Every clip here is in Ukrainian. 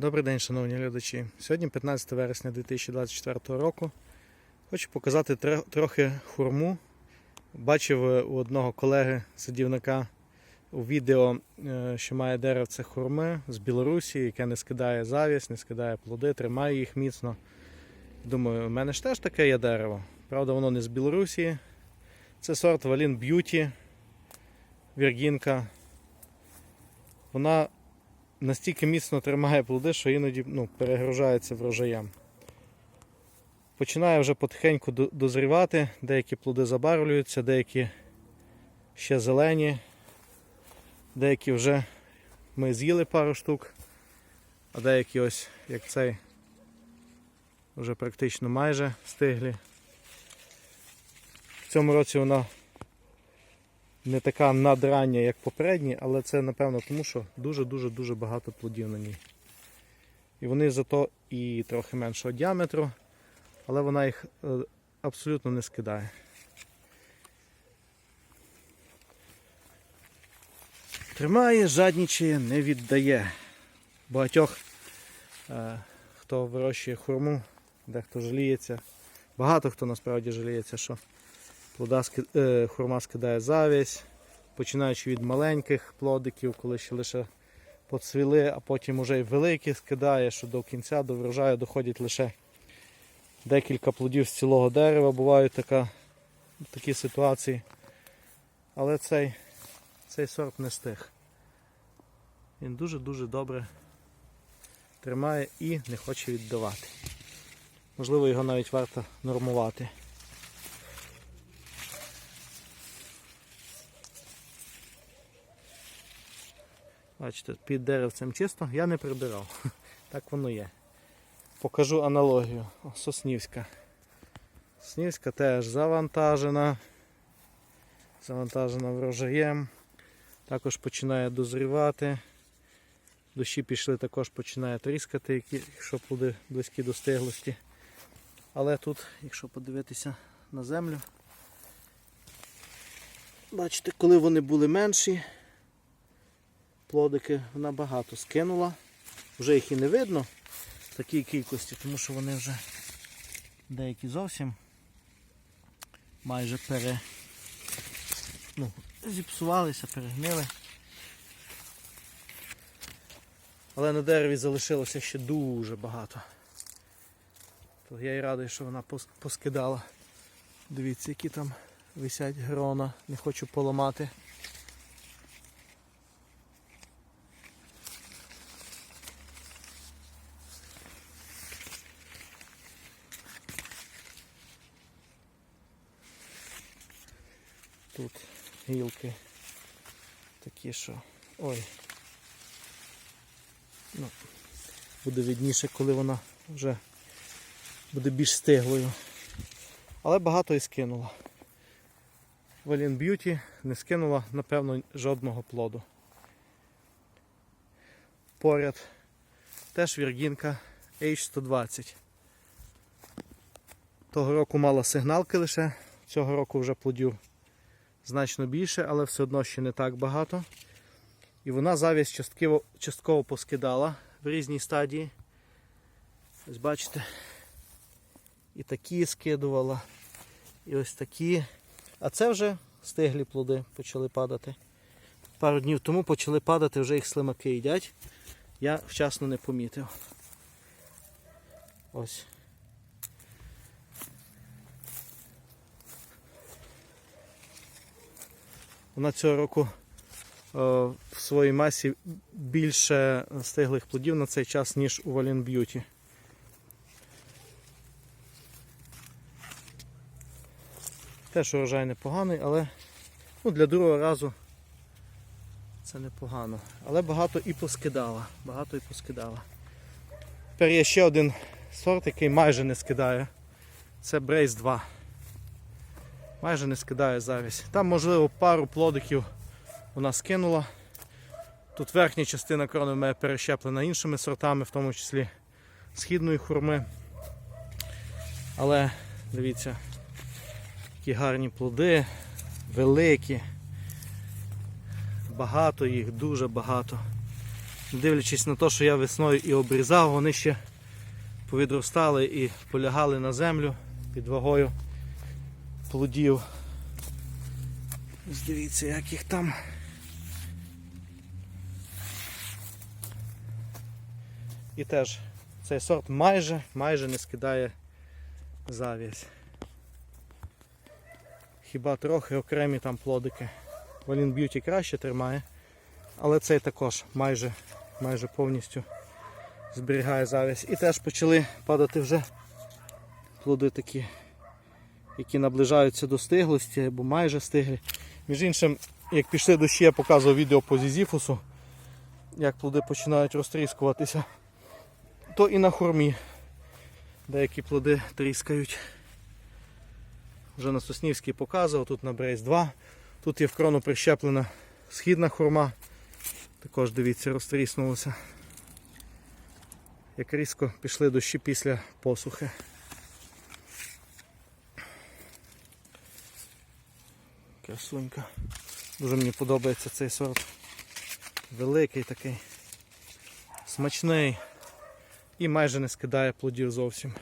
Добрий день, шановні глядачі. Сьогодні 15 вересня 2024 року. Хочу показати трохи хурму. Бачив е, у одного колеги садівника у відео, е, що має деревце хурми з Білорусі, яке не скидає завість, не скидає плоди, тримає їх міцно. Думаю, у мене ж теж таке є дерево. Правда, воно не з Білорусі. Це сорт Валін Б'юті, Віргінка. Вона настільки міцно тримає плоди, що іноді ну, перегружається врожаєм. Починає вже потихеньку дозрівати, деякі плоди забарвлюються, деякі ще зелені, деякі вже ми з'їли пару штук, а деякі ось, як цей, вже практично майже стиглі. В цьому році вона не така надрання, як попередні, але це напевно тому, що дуже-дуже дуже багато плодів на ній. І вони зато і трохи меншого діаметру, але вона їх е, абсолютно не скидає. Тримає, жаднічає, не віддає. Багатьох, е, хто вирощує хурму, дехто жаліється. Багато хто насправді жаліється, що плода е, хурма скидає завість, починаючи від маленьких плодиків, коли ще лише поцвіли, а потім вже й великі скидає, що до кінця, до врожаю доходять лише декілька плодів з цілого дерева. Бувають така, такі ситуації. Але цей, цей сорт не стиг. Він дуже-дуже добре тримає і не хоче віддавати. Можливо, його навіть варто нормувати. Бачите, під деревцем чисто, я не прибирав. Так воно є. Покажу аналогію. О, Соснівська. Соснівська теж завантажена. Завантажена врожаєм. Також починає дозрівати. Дощі пішли, також починає тріскати, якщо плоди близькі до стиглості. Але тут, якщо подивитися на землю, бачите, коли вони були менші, плодики вона багато скинула. Вже їх і не видно в такій кількості, тому що вони вже деякі зовсім майже пере, ну, зіпсувалися, перегнили. Але на дереві залишилося ще дуже багато. То я і радий, що вона пос- поскидала. Дивіться, які там висять грона, не хочу поламати. Тут гілки такі, що. Ой. Ну, буде видніше, коли вона вже буде більш стиглою. Але багато і скинула. Валін Б'юті не скинула, напевно, жодного плоду. Поряд теж віргінка H120. Того року мала сигналки лише, цього року вже плодів значно більше, але все одно ще не так багато. І вона завість частково, частково поскидала в різній стадії. Ось бачите, і такі скидувала, і ось такі. А це вже стиглі плоди почали падати. Пару днів тому почали падати, вже їх слимаки їдять. Я вчасно не помітив. Ось. Вона цього року е, в своїй масі більше стиглих плодів на цей час, ніж у Валін Б'юті. Теж урожай непоганий, але ну, для другого разу це непогано. Але багато і поскидала. Багато і поскидала. Тепер є ще один сорт, який майже не скидає. Це Брейс 2. Майже не скидає завість. Там, можливо, пару плодиків вона скинула. Тут верхня частина крони в мене перещеплена іншими сортами, в тому числі східної хурми. Але дивіться, які гарні плоди, великі. Багато їх, дуже багато. Дивлячись на те, що я весною і обрізав, вони ще повідростали і полягали на землю під вагою плодів. Ось Дивіться, як їх там. І теж цей сорт майже, майже не скидає завість. Хіба трохи окремі там плодики. Валін Б'юті краще тримає, але цей також майже, майже повністю зберігає завість. І теж почали падати вже плоди такі, які наближаються до стиглості або майже стиглі. Між іншим, як пішли дощі, я показував відео по зізіфусу, як плоди починають розтріскуватися, то і на хурмі деякі плоди тріскають. Вже на Соснівській показував, тут на Брейс 2. Тут є в крону прищеплена східна хурма. Також дивіться, розтріснулося. Як різко пішли дощі після посухи. Красунька. Дуже мені подобається цей сорт. Великий такий, смачний і майже не скидає плодів зовсім.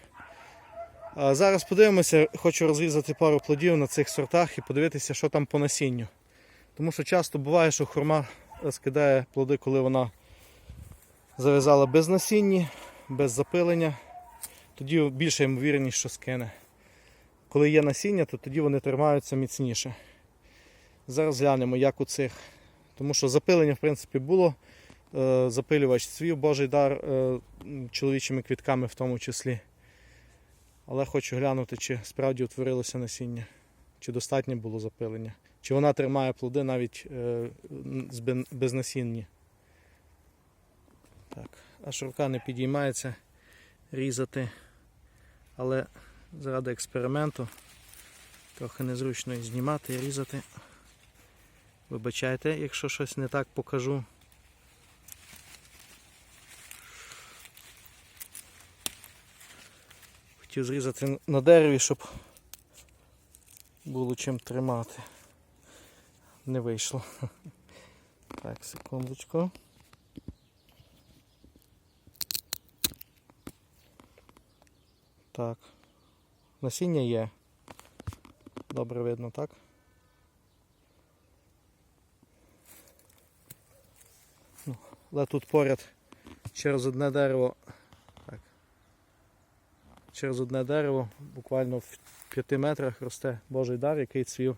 А зараз подивимося, хочу розрізати пару плодів на цих сортах і подивитися, що там по насінню. Тому що часто буває, що хурма скидає плоди, коли вона зав'язала без насіння, без запилення. Тоді більша ймовірність, що скине. Коли є насіння, то тоді вони тримаються міцніше. Зараз глянемо, як у цих. Тому що запилення, в принципі, було. Е, Запилювач цвів Божий дар е, чоловічими квітками в тому числі. Але хочу глянути, чи справді утворилося насіння, чи достатньо було запилення, чи вона тримає плоди навіть е, з бен- без насіння. Так, аж рука не підіймається різати, але заради експерименту трохи незручно і знімати і різати. Вибачайте, якщо щось не так покажу. Хотів зрізати на дереві, щоб було чим тримати. Не вийшло. Так, секундочку. Так. Насіння є. Добре видно, так? Але тут поряд через одне дерево. Так. Через одне дерево, буквально в 5 метрах росте Божий дар, який цвів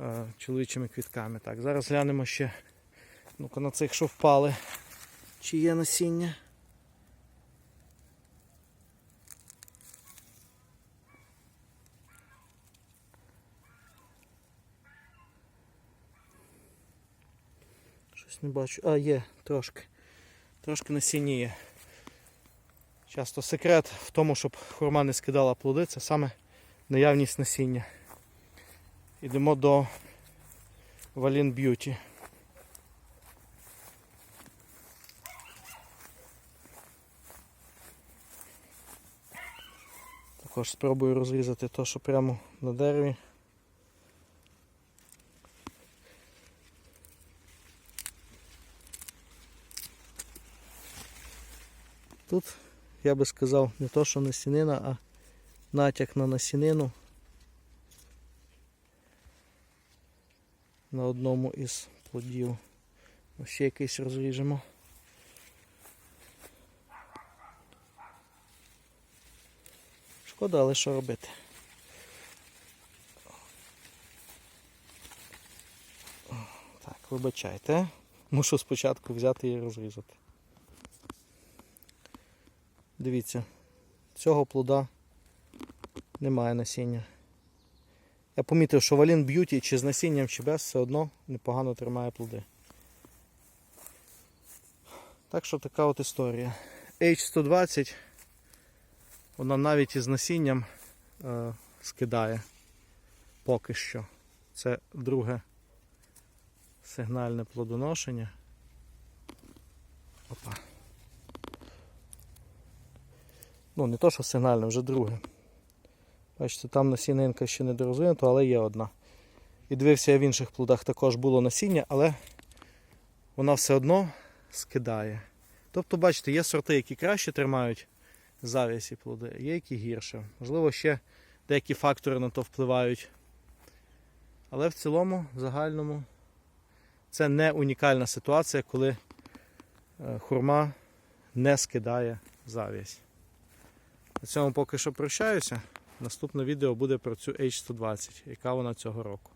е, чоловічими квітками. Так, зараз глянемо ще ну-ка на цих, що впали. Чи є насіння? Щось не бачу. А, є, трошки. Трошки насіння є. Часто секрет в тому, щоб хурма не скидала плоди, це саме наявність насіння. Йдемо до Валін Б'юті. Також спробую розрізати те, що прямо на дереві. Тут я би сказав не то, що насінина, а натяк на насінину на одному із плодів. Ось якийсь розріжемо. Шкода, але що робити? Так, вибачайте. Мушу спочатку взяти і розрізати. Дивіться, цього плода немає насіння. Я помітив, що валін б'юті чи з насінням, чи без, все одно непогано тримає плоди. Так що така от історія. H120, вона навіть із насінням е, скидає поки що. Це друге сигнальне плодоношення. Опа. Ну, не то, що сигнальне, вже друге. Бачите, там насінинка ще не дорозвинута, але є одна. І дивився я в інших плодах також було насіння, але вона все одно скидає. Тобто, бачите, є сорти, які краще тримають завість і плоди, є які гірше. Можливо, ще деякі фактори на то впливають. Але в цілому, в загальному, це не унікальна ситуація, коли е, хурма не скидає завість. На цьому поки що прощаюся. Наступне відео буде про цю H120, яка вона цього року.